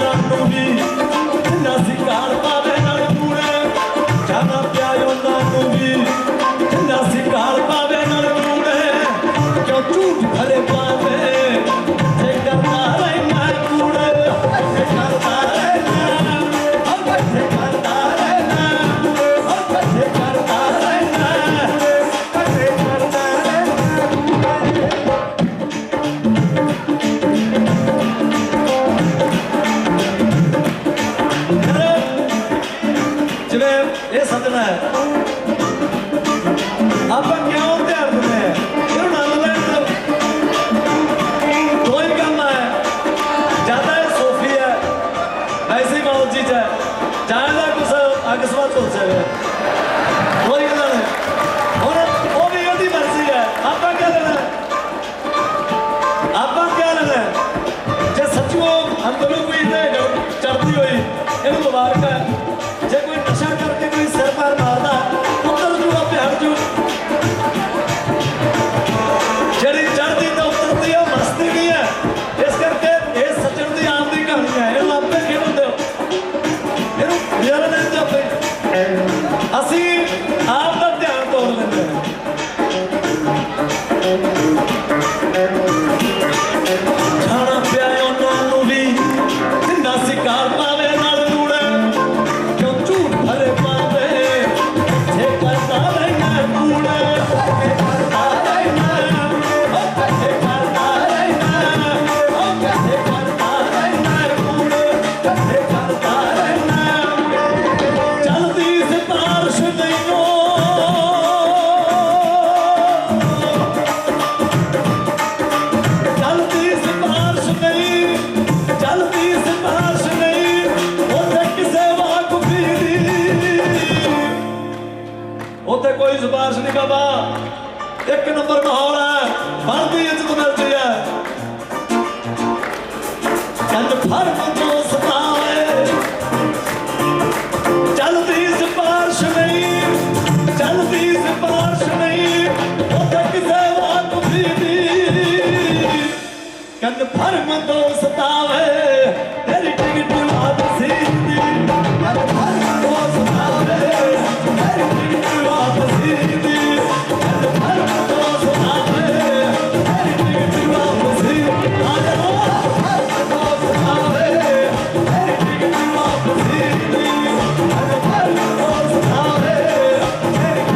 ਨਾ ਨੂੰ ਵੀ ਨਾ ਜ਼ਿਕਾਰ ਕੋਈ ਜ਼ਬਾਰਸ਼ ਨਹੀਂ ਬਾਬਾ ਇੱਕ ਨੰਬਰ ਮਾਹੌਲ ਹੈ ਫਰਦੀ ਇੱਜ਼ਤ ਮਿਲਦੀ ਹੈ। ਕੰਨ ਫਰਦੀ